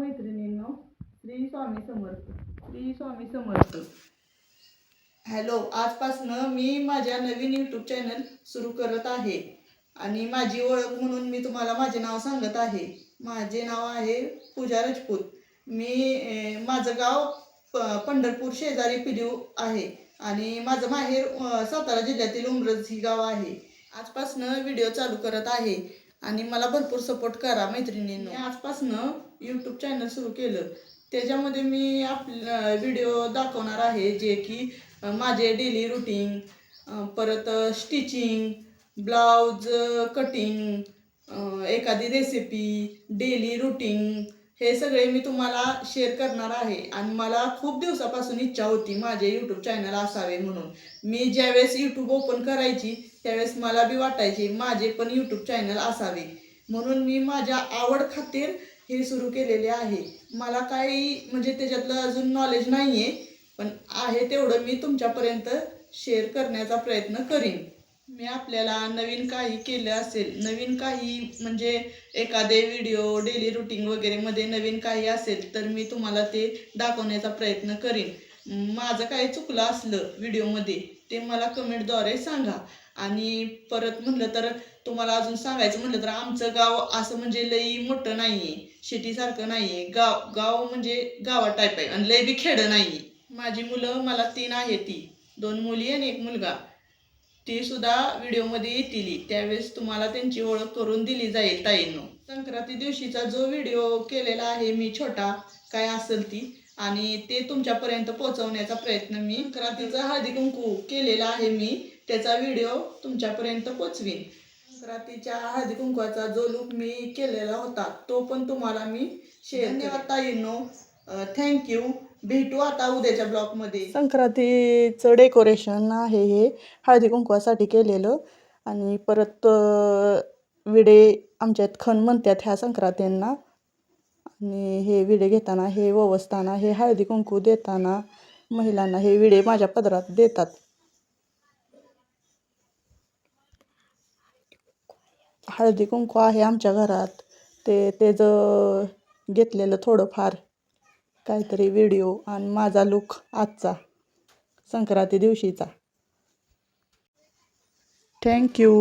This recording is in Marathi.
मित्रमैत्रिणींनो श्री स्वामी समर्थ श्री स्वामी समर्थ. हॅलो आजपासनं मी माझ्या नवीन यूट्यूब चॅनल सुरू करत आहे. आणि माझी ओळख म्हणून मी तुम्हाला माझे नाव सांगत आहे. माझे नाव आहे पूजा राजपूत. मी माझं गाव प पंढरपूर शेजारी पिलीव आहे. आणि माझं माहेर सातारा जिल्ह्यातील उमरज ही गाव आहे. आजपासनं व्हिडिओ चालू करत आहे. आणि मला भरपूर सपोर्ट करा मैत्रिणींनी. आजपासनं यूट्यूब चॅनल सुरू केलं. त्याच्यामध्ये मी आपलं व्हिडिओ दाखवणार आहे जे की माझे डेली रुटीन परत स्टिचिंग ब्लाऊज कटिंग एखादी रेसिपी डेली रुटीन हे सगळे मी तुम्हाला शेअर करणार आहे. आणि मला खूप दिवसापासून इच्छा होती माझे यूट्यूब चॅनल असावे म्हणून. मी ज्यावेळेस यूट्यूब ओपन करायची त्यावेळेस मला बी वाटायचे माझे पण यूट्यूब चॅनल असावे. म्हणून मी माझ्या आवड खातीर हे सुरू केलेले आहे. मला काही म्हणजे त्याच्यातलं अजून नॉलेज नाही आहे पण आहे तेवढं मी तुमच्यापर्यंत शेअर करण्याचा प्रयत्न करीन. मी आपल्याला नवीन काही केलं असेल नवीन काही म्हणजे एखादे व्हिडिओ डेली रुटीन वगैरेमध्ये नवीन काही असेल तर मी तुम्हाला ते दाखवण्याचा प्रयत्न करीन. माझं काही चुकलं असलं व्हिडिओमध्ये ते मला कमेंटद्वारे सांगा. आणि परत म्हटलं तर तुम्हाला अजून सांगायचं म्हटलं तर आमचं गाव असं म्हणजे लई मोठं नाही आहे शेतीसारखं नाही आहे गाव गाव म्हणजे गावा टाईप आहे आणि लई बी खेडं नाही आहे माझी मुलं मला तीन आहे ती. दोन मुली आणि एक मुलगा. ती सुद्धा व्हिडिओमध्ये येतील. त्यावेळेस तुम्हाला त्यांची ओळख करून दिली जाईल ताईंनो. संक्रांती दिवशीचा जो व्हिडिओ केलेला आहे मी छोटा काय असेल ती आणि ते तुमच्यापर्यंत पोहोचवण्याचा प्रयत्न मी संक्रांतीचा हळदी कुंकू केलेला आहे मी. त्याचा व्हिडिओ तुमच्यापर्यंत पोचवीन. संक्रांतीच्या हळदी कुंकवाचा जो लुक मी केलेला होता तो पण तुम्हाला मी शेअर धन्यवाद ताईंनो. थँक्यू भेटू आता उद्याच्या ब्लॉगमध्ये संक्रांतीचं डेकोरेशन आहे हे हळदी कुंकवासाठी केलेलं. आणि परत विडे आमच्यात खण म्हणतात ह्या संक्रांतींना. आणि हे विडे घेताना हे ववसताना हे हळदी कुंकू देताना महिलांना हे विडे माझ्या पदरात देतात. हळदी कुंकू आहे आमच्या घरात. ते त्याचं घेतलेलं थोडंफार काहीतरी व्हिडिओ आणि माझा लुक आजचा संक्रांती दिवशीचा. थँक्यू